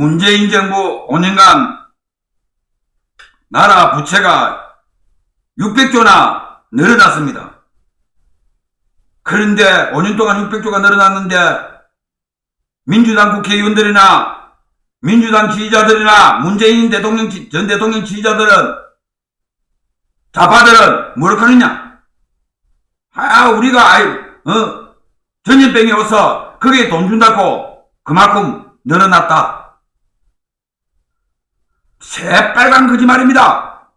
문재인 정부 5년간 나라 부채가 600조나 늘어났습니다. 그런데 5년 동안 600조가 늘어났는데 민주당 국회의원들이나 민주당 지지자들이나 문재인 대통령 지- 전 대통령 지지자들은 좌파들은 뭐라 하느냐? 아 우리가 아이 어 전염병이 와서 거기에 돈 준다고 그만큼 늘어났다. 새빨간 거짓말입니다.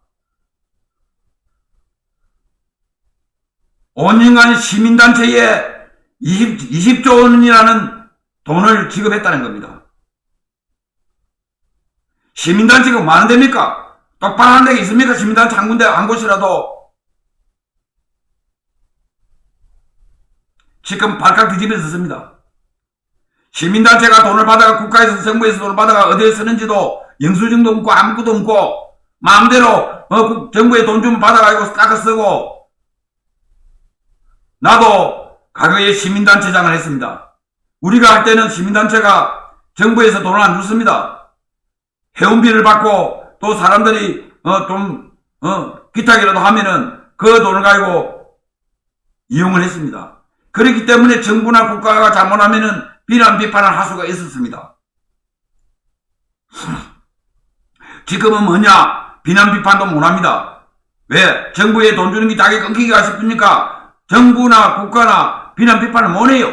5년간 시민단체에 20, 20 조 원이라는 돈을 지급했다는 겁니다. 시민단체가 뭐 하는 데입니까? 똑바로 하는 데가 있습니까? 시민단체 한 군데, 한 곳이라도. 지금 발칵 뒤집어 섰습니다. 시민단체가 돈을 받아가 국가에서 정부에서 돈을 받아가 어디에 쓰는지도 영수증도 없고 아무것도 없고 마음대로 어, 국- 정부에 돈 좀 받아가지고 깎아 쓰고 나도 과거에 시민단체장을 했습니다. 우리가 할 때는 시민단체가 정부에서 돈을 안 줬습니다. 회원비를 받고 또 사람들이 어, 좀 어, 기타기라도 하면은 그 돈을 가지고 이용을 했습니다. 그렇기 때문에 정부나 국가가 잘못하면은 비난 비판을 할 수가 있었습니다. 지금은 뭐냐? 비난 비판도 못합니다. 왜? 정부에 돈 주는 게 자기 끊기기가 싶으니까 정부나 국가나 비난 비판을 못해요.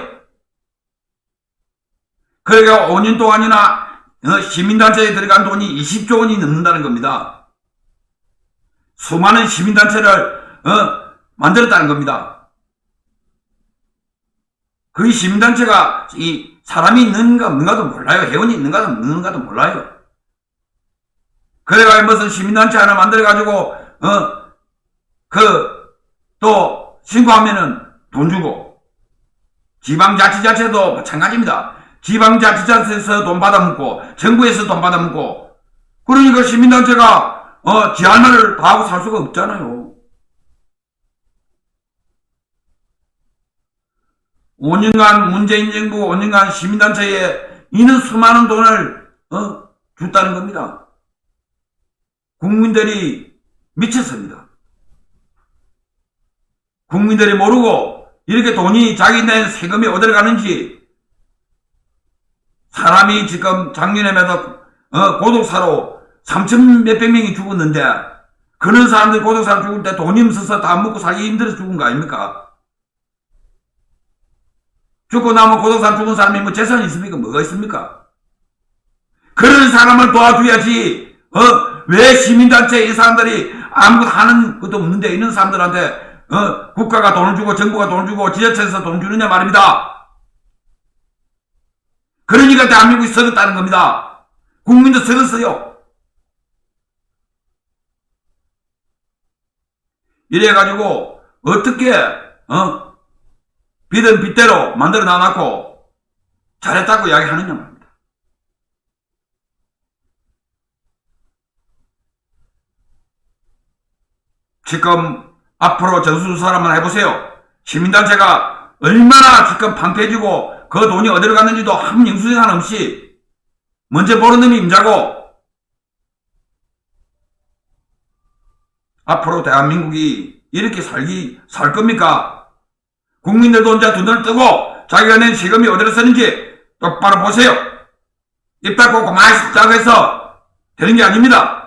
그러니까 5년 동안이나 어, 시민단체에 들어간 돈이 20조 원이 넘는다는 겁니다. 수많은 시민단체를 어, 만들었다는 겁니다. 그 시민단체가 이 사람이 있는가 없는가도 몰라요. 회원이 있는가 없는가도 몰라요. 그래가 무슨 시민단체 하나 만들어가지고 어 그 또 신고하면은 돈 주고 지방자치자체도 마찬가지입니다. 지방자치자체에서 돈 받아먹고 정부에서 돈 받아먹고 그러니까 시민단체가 어 지할 말을 다 하고 살 수가 없잖아요. 5년간 문재인 정부 5년간 시민단체에 이는 수많은 돈을 어, 줬다는 겁니다. 국민들이 미쳤습니다. 국민들이 모르고 이렇게 돈이 자기 낸 세금이 어디로 가는지 사람이 지금 작년에마다 어, 고독사로 3천 몇백 명이 죽었는데 그런 사람들이 고독사로 죽을 때 돈이 없어서 다 먹고 살기 힘들어서 죽은 거 아닙니까? 죽고 나면 고독산 죽은 사람이 뭐 재산이 있습니까? 뭐가 있습니까? 그런 사람을 도와줘야지, 어? 왜 시민단체 이 사람들이 아무것도 하는 것도 없는데 이런 사람들한테, 어? 국가가 돈을 주고 정부가 돈을 주고 지자체에서 돈 주느냐 말입니다. 그러니까 대한민국이 썩었다는 겁니다. 국민도 썩었어요. 이래가지고, 어떻게, 어? 비든 빗대로 만들어 놔놓고 잘했다고 이야기하느냐 말입니다. 지금 앞으로 전수조사를 해보세요. 시민단체가 얼마나 지금 방패지고 그 돈이 어디로 갔는지도 한 영수증 없이 먼저 보는 놈이 임자고 앞으로 대한민국이 이렇게 살기 살 겁니까? 국민들도 혼자 두 눈을 뜨고 자기가 낸 세금이 어디로 쓰는지 똑바로 보세요. 입 닫고 가만히 숫자고 해서 되는 게 아닙니다.